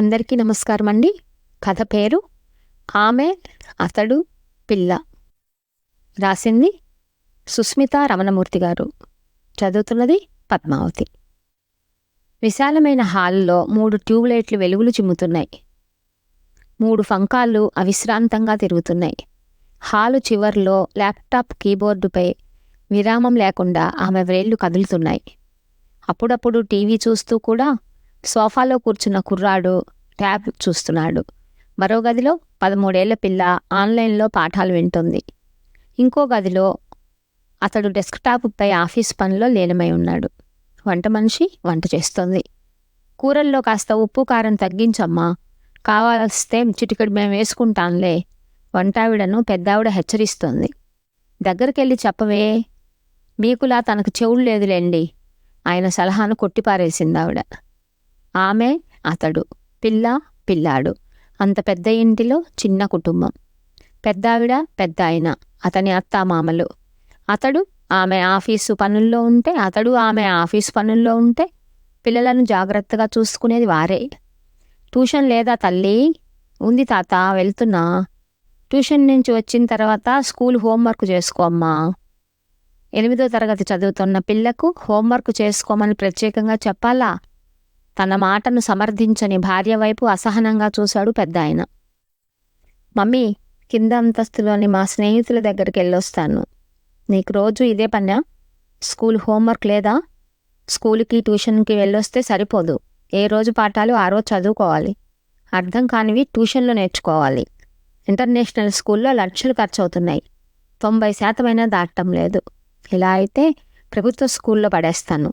అందరికీ నమస్కారం అండి కథ పేరు ఆమె అతడు పిల్ల. రాసింది సుస్మిత రమణమూర్తి గారు. చదువుతున్నది పద్మావతి. విశాలమైన హాల్లో మూడు ట్యూబ్లైట్లు వెలుగులు చిమ్ముతున్నాయి. మూడు ఫంకాలు అవిశ్రాంతంగా తిరుగుతున్నాయి. హాలు చివర్లో ల్యాప్టాప్ కీబోర్డుపై విరామం లేకుండా ఆమె వ్రేళ్ళు కదులుతున్నాయి. అప్పుడప్పుడు టీవీ చూస్తూ కూడా సోఫాలో కూర్చున్న కుర్రాడు ట్యాబ్ చూస్తున్నాడు. మరో గదిలో పదమూడేళ్ళ పిల్ల ఆన్లైన్లో పాఠాలు వింటుంది. ఇంకో గదిలో అతడు డెస్క్టాప్పై ఆఫీస్ పనిలో లీనమై ఉన్నాడు. వంట మనిషి వంట చేస్తోంది. కూరల్లో కాస్త ఉప్పు కారం తగ్గించమ్మా. కావాల్స్తే చిటికెడు మేము వేసుకుంటాంలే వంటావిడను పెద్దావిడ హెచ్చరిస్తోంది. దగ్గరికెళ్ళి చెప్పవే మీకులా తనకు చెవులు లేదులేండి. ఆయన సలహాను కొట్టిపారేసింది ఆవిడ ఆమె అతడు పిల్ల పిల్లాడు. అంత పెద్ద ఇంటిలో చిన్న కుటుంబం. పెద్దావిడ పెద్ద ఆయన అతని అత్తామామలు. అతడు ఆమె ఆఫీసు పనుల్లో ఉంటే అతడు ఆమె ఆఫీసు పనుల్లో ఉంటే పిల్లలను జాగ్రత్తగా చూసుకునేది వారే. ట్యూషన్ లేదా తల్లి? ఉంది తాత వెళ్తున్నా. ట్యూషన్ నుంచి వచ్చిన తర్వాత స్కూల్ హోంవర్క్ చేసుకోమ్మా ఎనిమిదో తరగతి చదువుతున్న పిల్లకు హోంవర్క్ చేసుకోమని ప్రత్యేకంగా చెప్పాలా? తన మాటను సమర్థించని భార్య వైపు అసహనంగా చూశాడు పెద్ద ఆయన మమ్మీ కింద అంతస్తులోని మా స్నేహితుల దగ్గరికి వెళ్ళొస్తాను. నీకు రోజు ఇదే పన్నా స్కూల్ హోంవర్క్ లేదా? స్కూల్కి ట్యూషన్కి వెళ్ళొస్తే సరిపోదు. ఏ రోజు పాఠాలు ఆ రోజు చదువుకోవాలి. అర్థం కానివి ట్యూషన్లో నేర్చుకోవాలి. ఇంటర్నేషనల్ స్కూల్లో లక్షలు ఖర్చు అవుతున్నాయి తొంభై శాతమైనా దాటం లేదు. ఇలా అయితే ప్రభుత్వ స్కూల్లో పడేస్తాను.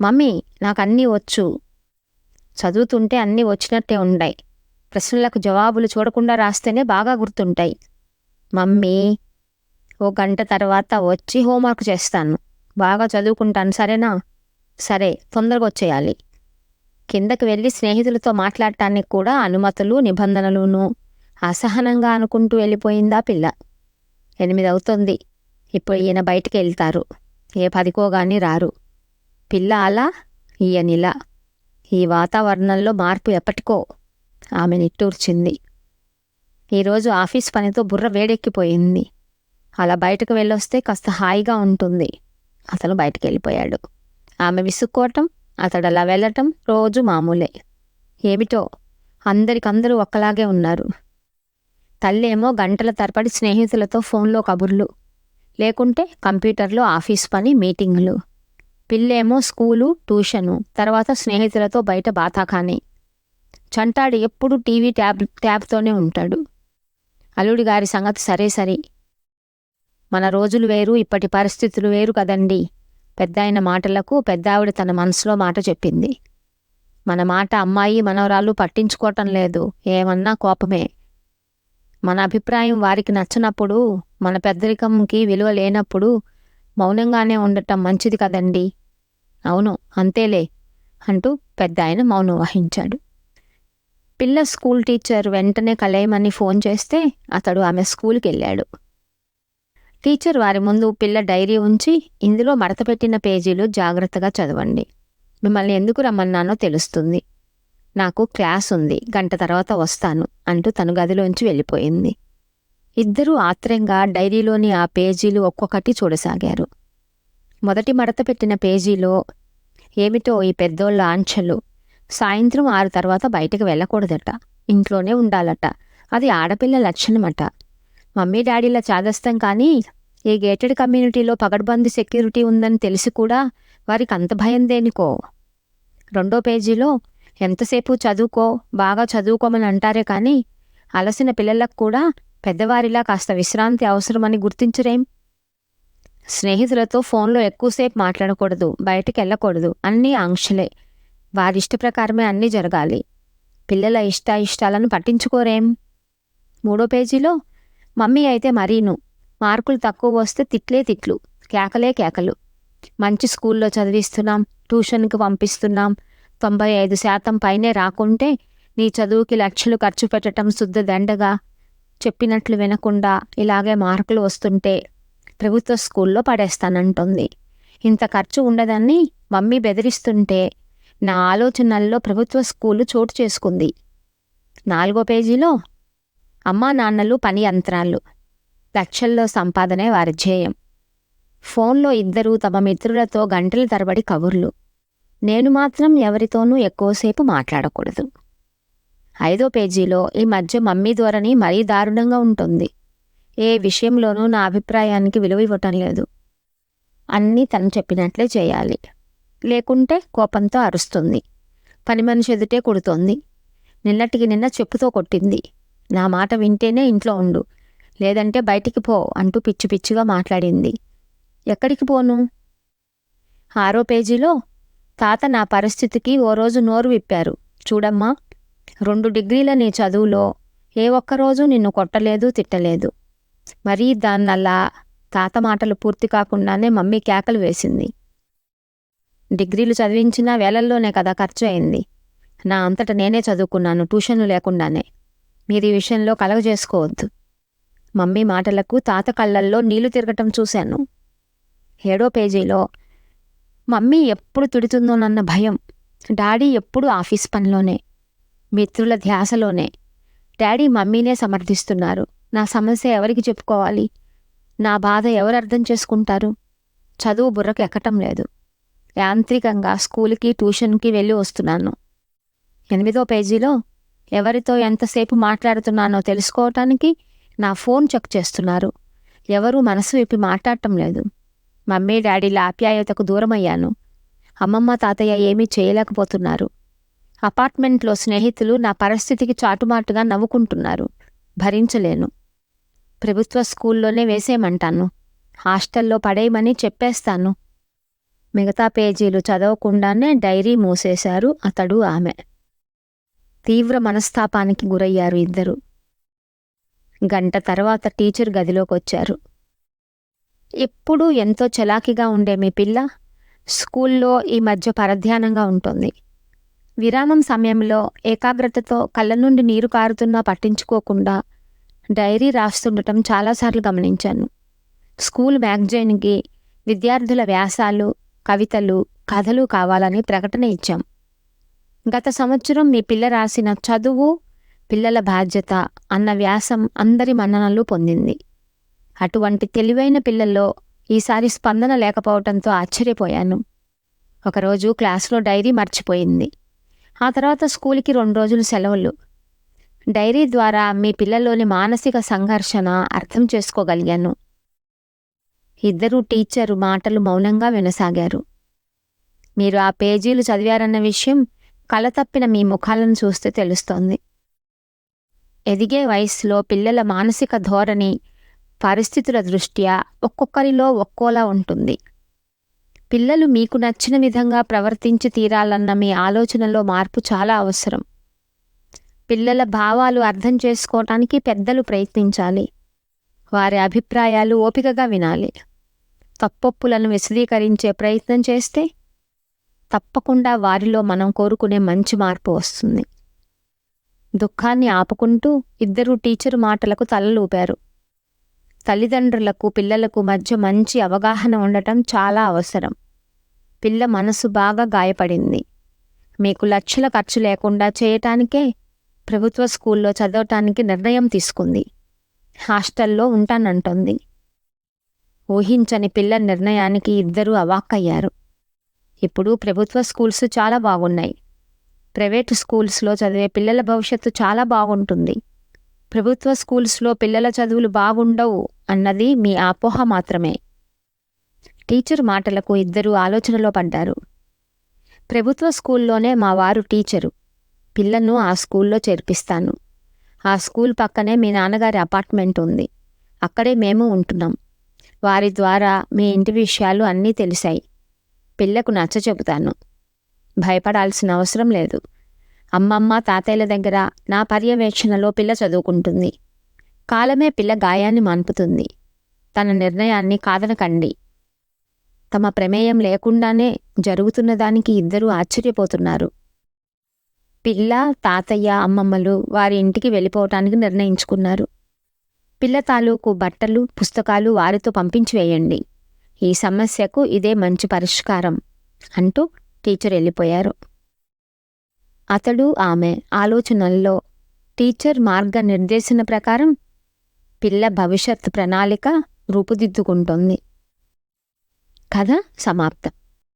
మమ్మీ నాకు అన్నీ వచ్చు. చదువుతుంటే అన్నీ వచ్చినట్టే ఉంటాయి ప్రశ్నలకు జవాబులు చూడకుండా రాస్తేనే బాగా గుర్తుంటాయి. మమ్మీ ఓ గంట తర్వాత వచ్చి హోంవర్క్ చేస్తాను. బాగా చదువుకుంటాను సరేనా? సరే తొందరగా వచ్చేయాలి. కిందకి వెళ్ళి స్నేహితులతో మాట్లాడటానికి కూడా అనుమతులు నిబంధనలును అసహనంగా అనుకుంటూ వెళ్ళిపోయిందా పిల్ల. ఎనిమిది అవుతుంది. ఇప్పుడు ఈయన బయటికి వెళ్తారు. ఏ పదికోగాని రారు. పిల్ల అలా ఈయనిలా. ఈ వాతావరణంలో మార్పు ఎప్పటికో ఆమె నిట్టూర్చింది. ఈరోజు ఆఫీస్ పనితో బుర్ర వేడెక్కిపోయింది. అలా బయటకు వెళ్ళొస్తే కాస్త హాయిగా ఉంటుంది. అతను బయటకు వెళ్ళిపోయాడు ఆమె విసుక్కోవటం అతడు అలా వెళ్ళటం రోజు మామూలే. ఏమిటో అందరికందరూ ఒక్కలాగే ఉన్నారు. తల్లేమో గంటల తరపడి స్నేహితులతో ఫోన్లో కబుర్లు. లేకుంటే కంప్యూటర్లో ఆఫీస్ పని మీటింగులు. పిల్లేమో స్కూలు ట్యూషను తర్వాత స్నేహితులతో బయట బాతాఖానే. చంటాడు ఎప్పుడు టీవీ ట్యాబ్ ట్యాబ్తోనే ఉంటాడు. అల్లుడి గారి సంగతి సరే సరే. మన రోజులు వేరు ఇప్పటి పరిస్థితులు వేరు కదండి. పెద్దాయన మాటలకు పెద్దావిడ తన మనసులో మాట చెప్పింది. మన మాట అమ్మాయి మనవరాలు పట్టించుకోవటం లేదు. ఏమన్నా కోపమే. మన అభిప్రాయం వారికి నచ్చనప్పుడు మన పెద్దరికంకి విలువ లేనప్పుడు మౌనంగానే ఉండటం మంచిది కదండి. అవును అంతేలే అంటూ పెద్ద ఆయన మౌనం వహించాడు. పిల్ల స్కూల్ టీచర్ వెంటనే కలయమని ఫోన్ చేస్తే అతడు ఆమె స్కూల్కి వెళ్ళాడు టీచర్ వారి ముందు పిల్ల డైరీ ఉంచి ఇందులో మడతపెట్టిన పేజీలు జాగ్రత్తగా చదవండి. మిమ్మల్ని ఎందుకు రమ్మన్నానో తెలుస్తుంది. నాకు క్లాస్ ఉంది గంట తర్వాత వస్తాను అంటూ తను గదిలోంచి వెళ్ళిపోయింది. ఇద్దరూ ఆత్రంగా డైరీలోని ఆ పేజీలు ఒక్కొక్కటి చూడసాగారు. మొదటి మడత పెట్టిన పేజీలో ఏమిటో ఈ పెద్దోళ్ళ ఆంక్షలు? సాయంత్రం ఆరు తర్వాత బయటకు వెళ్ళకూడదట. ఇంట్లోనే ఉండాలట. అది ఆడపిల్ల లక్షణమట. మమ్మీ డాడీల చాదస్తం కానీ ఈ గేటెడ్ కమ్యూనిటీలో పగడ్బందీ సెక్యూరిటీ ఉందని తెలిసి కూడా వారికి అంత భయం దేనికో? రెండో పేజీలో ఎంతసేపు చదువుకో? బాగా చదువుకోమని అంటారే కానీ అలసిన పిల్లలకు కూడా పెద్దవారిలా కాస్త విశ్రాంతి అవసరమని గుర్తించరేం? స్నేహితులతో ఫోన్లో ఎక్కువసేపు మాట్లాడకూడదు బయటికి వెళ్ళకూడదు అన్నీ ఆంక్షలే. వారి ఇష్ట ప్రకారమే అన్నీ జరగాలి. పిల్లల ఇష్టాయిష్టాలను పట్టించుకోరేం? మూడో పేజీలో మమ్మీ అయితే మరీను. మార్కులు తక్కువ వస్తే తిట్లే తిట్లు కేకలే కేకలు. మంచి స్కూల్లో చదివిస్తున్నాం ట్యూషన్కి పంపిస్తున్నాం. తొంభై ఐదు శాతం పైనే రాకుంటే నీ చదువుకి లక్షలు ఖర్చు పెట్టడం శుద్ధ దండగా. చెప్పినట్లు వినకుండా ఇలాగే మార్కులు వస్తుంటే ప్రభుత్వ స్కూల్లో పడేస్తానంటుంది. ఇంత ఖర్చు ఉండదని మమ్మీ బెదిరిస్తుంటే నా ఆలోచనల్లో ప్రభుత్వ స్కూలు చోటు చేసుకుంది. నాలుగో పేజీలో అమ్మా నాన్నలు పని యంత్రాలు లక్షల్లో సంపాదనే వారి ధ్యేయం. ఫోన్లో ఇద్దరూ తమ మిత్రులతో గంటల తరబడి కబుర్లు. నేను మాత్రం ఎవరితోనూ ఎక్కువసేపు మాట్లాడకూడదు. ఐదో పేజీలో ఈ మధ్య మమ్మీ ధోరణి మరీ దారుణంగా ఉంటుంది. ఏ విషయంలోనూ నా అభిప్రాయానికి విలువ ఇవ్వటం లేదు. అన్నీ తను చెప్పినట్లే చేయాలి. లేకుంటే కోపంతో అరుస్తుంది. పని మనిషి ఎదుటే కొడుతోంది. నిన్నటికి నిన్న చెప్పుతో కొట్టింది. నా మాట వింటేనే ఇంట్లో ఉండు. లేదంటే బయటికి పో అంటూ పిచ్చి పిచ్చిగా మాట్లాడింది. ఎక్కడికి పోను? ఆరో పేజీలో తాత నా పరిస్థితికి ఓ రోజు నోరు విప్పారు. చూడమ్మా రెండు డిగ్రీల నీ చదువులో ఏ ఒక్కరోజు నిన్ను కొట్టలేదు తిట్టలేదు. మరీ దాన్నల్లా తాత మాటలు పూర్తి కాకుండానే మమ్మీ కేకలు వేసింది. డిగ్రీలు చదివించిన వేలల్లోనే కదా ఖర్చు అయింది నా అంతట నేనే చదువుకున్నాను ట్యూషన్లు లేకుండానే. మీరు ఈ విషయంలో కలగజేసుకోవద్దు మమ్మీ మాటలకు తాత కళ్ళల్లో నీళ్ళు తిరగటం చూశాను. ఏడో పేజీలో మమ్మీ ఎప్పుడు తిడుతుందోనన్న భయం. డాడీ ఎప్పుడు ఆఫీస్ పనిలోనే. మిత్రుల ధ్యాసలోనే. డాడీ మమ్మీనే సమర్థిస్తున్నారు. నా సమస్య ఎవరికి చెప్పుకోవాలి? నా బాధ ఎవరు అర్థం చేసుకుంటారు? చదువు బుర్రకు ఎక్కటం లేదు. యాంత్రికంగా స్కూల్కి ట్యూషన్కి వెళ్ళి వస్తున్నాను. ఎనిమిదో పేజీలో ఎవరితో ఎంతసేపు మాట్లాడుతున్నానో తెలుసుకోవటానికి నా ఫోన్ చెక్ చేస్తున్నారు. ఎవరూ మనసు విప్పి మాట్లాడటం లేదు. మమ్మీ డాడీల ఆప్యాయతకు దూరమయ్యాను. అమ్మమ్మ తాతయ్య ఏమీ చేయలేకపోతున్నారు. అపార్ట్మెంట్లో స్నేహితులు నా పరిస్థితికి చాటుమాటుగా నవ్వుకుంటున్నారు. భరించలేను. ప్రభుత్వ స్కూల్లోనే వేసేయమంటాను. హాస్టల్లో పడేయమని చెప్పేస్తాను. మిగతా పేజీలు చదవకుండానే డైరీ మూసేశారు అతడు ఆమె. తీవ్ర మనస్తాపానికి గురయ్యారు ఇద్దరు. గంట తర్వాత టీచర్ గదిలోకొచ్చారు. ఎప్పుడూ ఎంతో చలాకీగా ఉండే మీ పిల్ల స్కూల్లో ఈ మధ్య పరధ్యానంగా ఉంటుంది. విరామం సమయంలో ఏకాగ్రతతో కళ్ళ నుండి నీరు కారుతున్నా పట్టించుకోకుండా డైరీ రాస్తుండటం చాలాసార్లు గమనించాను. స్కూల్ మ్యాగజైన్కి విద్యార్థుల వ్యాసాలు కవితలు కథలు కావాలని ప్రకటన ఇచ్చాం. గత సంవత్సరం మీ పిల్ల రాసిన చదువు పిల్లల బాధ్యత అన్న వ్యాసం అందరి మన్ననలు పొందింది. అటువంటి తెలివైన పిల్లల్లో ఈసారి స్పందన లేకపోవడంతో ఆశ్చర్యపోయాను. ఒకరోజు క్లాస్లో డైరీ మర్చిపోయింది. ఆ తర్వాత స్కూల్కి రెండు రోజులు సెలవులు. డైరీ ద్వారా మీ పిల్లల్లోని మానసిక సంఘర్షణ అర్థం చేసుకోగలిగాను. ఇద్దరూ టీచరు మాటలు మౌనంగా వినసాగారు. మీరు ఆ పేజీలు చదివారన్న విషయం కలతప్పిన మీ ముఖాలను చూస్తే తెలుస్తోంది. ఎదిగే వయస్సులో పిల్లల మానసిక ధోరణి పరిస్థితుల దృష్ట్యా ఒక్కొక్కరిలో ఒక్కోలా ఉంటుంది. పిల్లలు మీకు నచ్చిన విధంగా ప్రవర్తించి తీరాలన్న మీ ఆలోచనలో మార్పు చాలా అవసరం. పిల్లల భావాలు అర్థం చేసుకోవటానికి పెద్దలు ప్రయత్నించాలి. వారి అభిప్రాయాలు ఓపికగా వినాలి. తప్పొప్పులను విశదీకరించే ప్రయత్నం చేస్తే తప్పకుండా వారిలో మనం కోరుకునే మంచి మార్పు వస్తుంది. దుఃఖాన్ని ఆపుకుంటూ ఇద్దరు టీచరు మాటలకు తలలూపారు. తల్లిదండ్రులకు పిల్లలకు మధ్య మంచి అవగాహన ఉండటం చాలా అవసరం. పిల్ల మనసు బాగా గాయపడింది. మీకు లక్షల ఖర్చు లేకుండా చేయటానికే ప్రభుత్వ స్కూల్లో చదవటానికి నిర్ణయం తీసుకుంది. హాస్టల్లో ఉంటానంటోంది. ఊహించని పిల్ల నిర్ణయానికి ఇద్దరూ అవాక్కయ్యారు. ఇప్పుడు ప్రభుత్వ స్కూల్స్ చాలా బాగున్నాయి. ప్రైవేటు స్కూల్స్లో చదివే పిల్లల భవిష్యత్తు చాలా బాగుంటుంది. ప్రభుత్వ స్కూల్స్లో పిల్లల చదువులు బాగుండవు అన్నది మీ అపోహ మాత్రమే. టీచర్ మాటలకు ఇద్దరు ఆలోచనలో పడ్డారు. ప్రభుత్వ స్కూల్లోనే మా వారు టీచరు. పిల్లను ఆ స్కూల్లో చేర్పిస్తాను. ఆ స్కూల్ పక్కనే మీ నాన్నగారి అపార్ట్మెంట్ ఉంది. అక్కడే మేము ఉంటున్నాం. వారి ద్వారా మీ ఇంటి విషయాలు అన్నీ తెలిసాయి పిల్లకు నచ్చ చెబుతాను భయపడాల్సిన అవసరం లేదు. అమ్మమ్మ తాతయ్యల దగ్గర నా పర్యవేక్షణలో పిల్ల చదువుకుంటుంది. కాలమే పిల్ల గాయాన్ని మాన్పుతుంది. తన నిర్ణయాన్ని కాదనకండి. తమ ప్రమేయం లేకుండానే జరుగుతున్న దానికి ఇద్దరూ ఆశ్చర్యపోతున్నారు. పిల్ల తాతయ్య అమ్మమ్మలు వారి ఇంటికి వెళ్ళిపోవటానికి నిర్ణయించుకున్నారు. పిల్ల తాలూకు బట్టలు పుస్తకాలు వారితో పంపించి వేయండి. ఈ సమస్యకు ఇదే మంచి పరిష్కారం అంటూ టీచర్ వెళ్ళిపోయారు. అతడు ఆమె ఆలోచనల్లో టీచర్ మార్గనిర్దేశన ప్రకారం పిల్ల భవిష్యత్ ప్రణాళిక రూపుదిద్దుకుంటోంది. కథ సమాప్తం.